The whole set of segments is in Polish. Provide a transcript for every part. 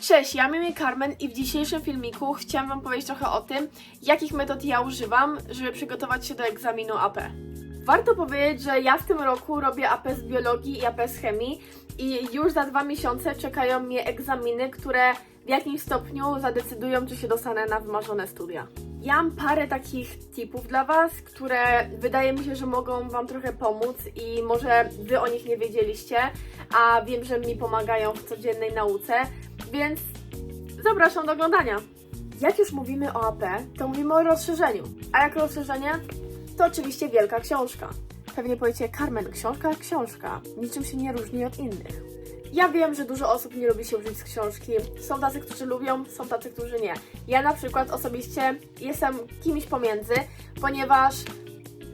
Cześć, ja imię Carmen i w dzisiejszym filmiku chciałam Wam powiedzieć trochę o tym, jakich metod ja używam, żeby przygotować się do egzaminu AP. Warto powiedzieć, że ja w tym roku robię AP z biologii i AP z chemii i już za dwa miesiące czekają mnie egzaminy, które w jakimś stopniu zadecydują, czy się dostanę na wymarzone studia. Ja mam parę takich tipów dla Was, które wydaje mi się, że mogą Wam trochę pomóc i może Wy o nich nie wiedzieliście, a wiem, że mi pomagają w codziennej nauce, więc zapraszam do oglądania. Jak już mówimy o AP, to mówimy o rozszerzeniu. A jak rozszerzenie? To oczywiście wielka książka. Pewnie powiecie, Carmen, książka książka, niczym się nie różni od innych. Ja wiem, że dużo osób nie lubi się uczyć z książki. Są tacy, którzy lubią, są tacy, którzy nie. Ja na przykład osobiście jestem kimś pomiędzy, ponieważ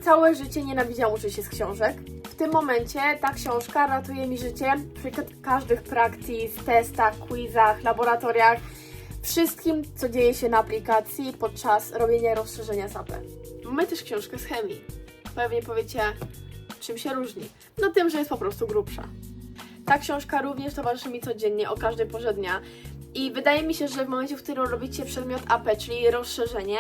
całe życie nienawidziłam uczyć się z książek. W tym momencie ta książka ratuje mi życie przy ka- każdych praktis, testach, quizach, laboratoriach, wszystkim, co dzieje się na aplikacji podczas robienia rozszerzenia SAP. Mamy też książkę z chemii. Pewnie powiecie, czym się różni? No tym, że jest po prostu grubsza. Ta książka również towarzyszy mi codziennie o każdej porze dnia. I wydaje mi się, że w momencie, w którym robicie przedmiot AP, czyli rozszerzenie,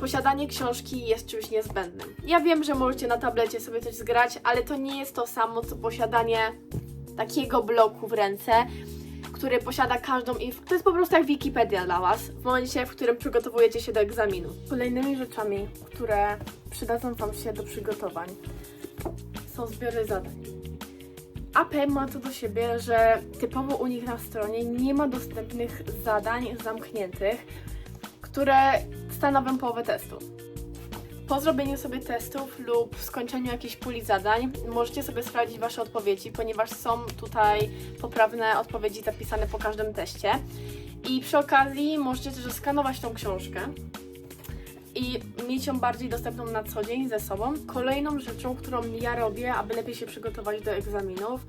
posiadanie książki jest czymś niezbędnym. Ja wiem, że możecie na tablecie sobie coś zgrać, ale to nie jest to samo, co posiadanie takiego bloku w ręce, który posiada każdą info. To jest po prostu jak Wikipedia dla Was, w momencie, w którym przygotowujecie się do egzaminu. Kolejnymi rzeczami, które przydadzą Wam się do przygotowań, są zbiory zadań. AP ma to do siebie, że typowo u nich na stronie nie ma dostępnych zadań zamkniętych, które stanowią połowę testu. Po zrobieniu sobie testów lub skończeniu jakiejś puli zadań możecie sobie sprawdzić Wasze odpowiedzi, ponieważ są tutaj poprawne odpowiedzi zapisane po każdym teście. I przy okazji możecie też skanować tą książkę i mieć ją bardziej dostępną na co dzień ze sobą. Kolejną rzeczą, którą ja robię, aby lepiej się przygotować do egzaminów,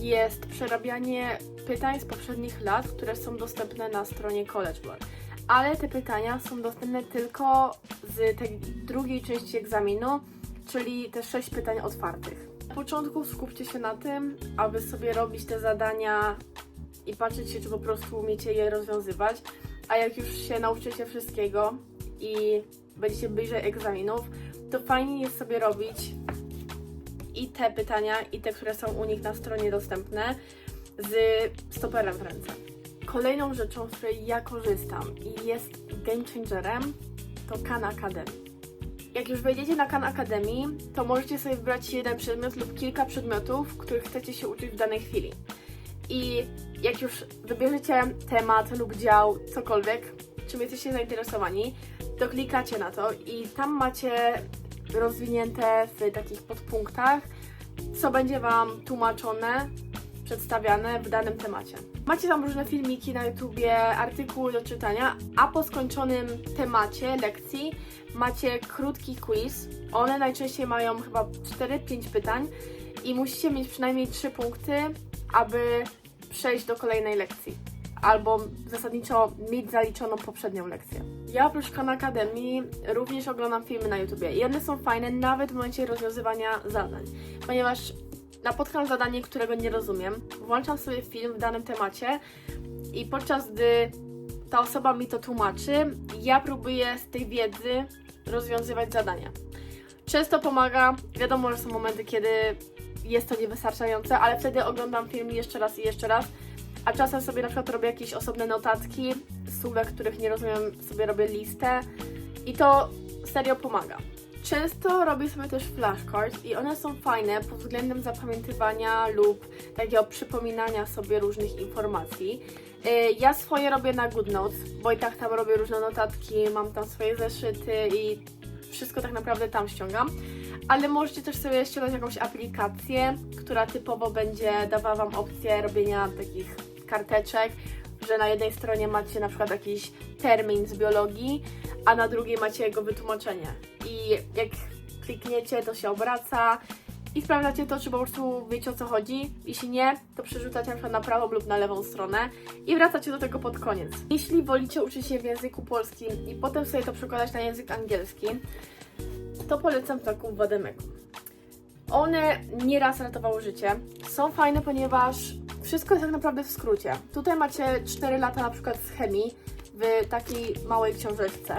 jest przerabianie pytań z poprzednich lat, które są dostępne na stronie College Board. Ale te pytania są dostępne tylko z tej drugiej części egzaminu, czyli te sześć pytań otwartych. Na początku skupcie się na tym, aby sobie robić te zadania i patrzeć się, czy po prostu umiecie je rozwiązywać. A jak już się nauczycie wszystkiego i będziecie bliżej egzaminów, to fajnie jest sobie robić i te pytania, i te, które są u nich na stronie dostępne, z stoperem w ręce. Kolejną rzeczą, z której ja korzystam i jest game changerem, to Khan Academy. Jak już wejdziecie na Khan Academy, to możecie sobie wybrać jeden przedmiot lub kilka przedmiotów, których chcecie się uczyć w danej chwili. I jak już wybierzecie temat lub dział, cokolwiek, czym jesteście zainteresowani, to klikacie na to i tam macie rozwinięte w takich podpunktach, co będzie Wam tłumaczone, przedstawiane w danym temacie. Macie tam różne filmiki na YouTubie, artykuły do czytania, a po skończonym temacie lekcji macie krótki quiz. One najczęściej mają chyba 4-5 pytań i musicie mieć przynajmniej 3 punkty, aby przejść do kolejnej lekcji. Albo zasadniczo mieć zaliczoną poprzednią lekcję. Ja oprócz Khan Academy również oglądam filmy na YouTubie i one są fajne nawet w momencie rozwiązywania zadań, ponieważ napotkam zadanie, którego nie rozumiem, włączam sobie film w danym temacie i podczas gdy ta osoba mi to tłumaczy, ja próbuję z tej wiedzy rozwiązywać zadania. Często pomaga, wiadomo, że są momenty, kiedy jest to niewystarczające, ale wtedy oglądam film jeszcze raz i jeszcze raz, a czasem sobie na przykład robię jakieś osobne notatki, słówek, których nie rozumiem, sobie robię listę i to serio pomaga. Często robię sobie też flashcards i one są fajne pod względem zapamiętywania lub takiego przypominania sobie różnych informacji. Yy, Ja swoje robię na GoodNotes, bo i tak tam robię różne notatki, mam tam swoje zeszyty i wszystko tak naprawdę tam ściągam. Ale możecie też sobie ściągnąć jakąś aplikację, która typowo będzie dawała Wam opcję robienia takich karteczek, że na jednej stronie macie na przykład jakiś termin z biologii, a na drugiej macie jego wytłumaczenie. I jak klikniecie, to się obraca i sprawdzacie to, czy po prostu wiecie o co chodzi. Jeśli nie, to przerzucacie na przykład na prawą lub na lewą stronę i wracacie do tego pod koniec. Jeśli wolicie uczyć się w języku polskim i potem sobie to przekładać na język angielski, to polecam taką Wademeku. One nieraz ratowały życie. Są fajne, ponieważ Wszystko jest tak naprawdę w skrócie. Tutaj macie 4 lata na przykład z chemii w takiej małej książeczce.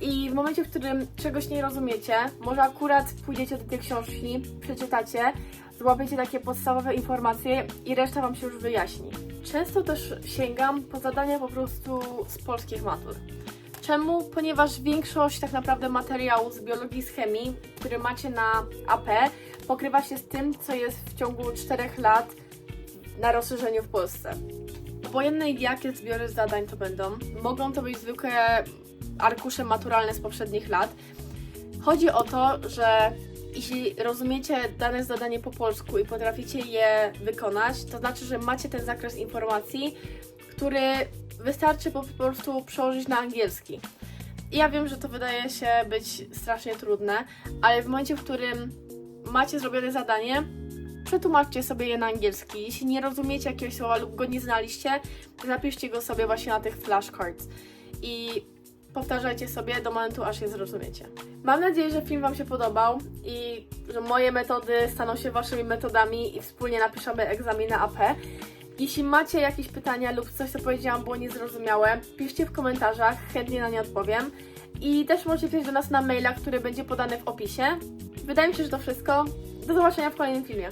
I w momencie, w którym czegoś nie rozumiecie, może akurat pójdziecie do tej książki, przeczytacie, złapiecie takie podstawowe informacje i reszta Wam się już wyjaśni. Często też sięgam po zadania po prostu z polskich matur. Czemu? Ponieważ większość tak naprawdę materiału z biologii, z chemii, który macie na AP, pokrywa się z tym, co jest w ciągu 4 lat na rozszerzeniu w Polsce. Obojętne jakie zbiory zadań to będą, mogą to być zwykłe arkusze maturalne z poprzednich lat. Chodzi o to, że jeśli rozumiecie dane zadanie po polsku i potraficie je wykonać, to znaczy, że macie ten zakres informacji, który wystarczy po prostu przełożyć na angielski. I ja wiem, że to wydaje się być strasznie trudne, ale w momencie, w którym macie zrobione zadanie, przetłumaczcie sobie je na angielski. Jeśli nie rozumiecie jakiegoś słowa lub go nie znaliście, zapiszcie go sobie właśnie na tych flashcards. I powtarzajcie sobie do momentu, aż je zrozumiecie. Mam nadzieję, że film Wam się podobał i że moje metody staną się Waszymi metodami i wspólnie napiszemy egzamin na AP. Jeśli macie jakieś pytania lub coś, co powiedziałam było niezrozumiałe, piszcie w komentarzach, chętnie na nie odpowiem. I też możecie pisać do nas na maila, który będzie podany w opisie. Wydaje mi się, że to wszystko. Do zobaczenia w kolejnym filmie.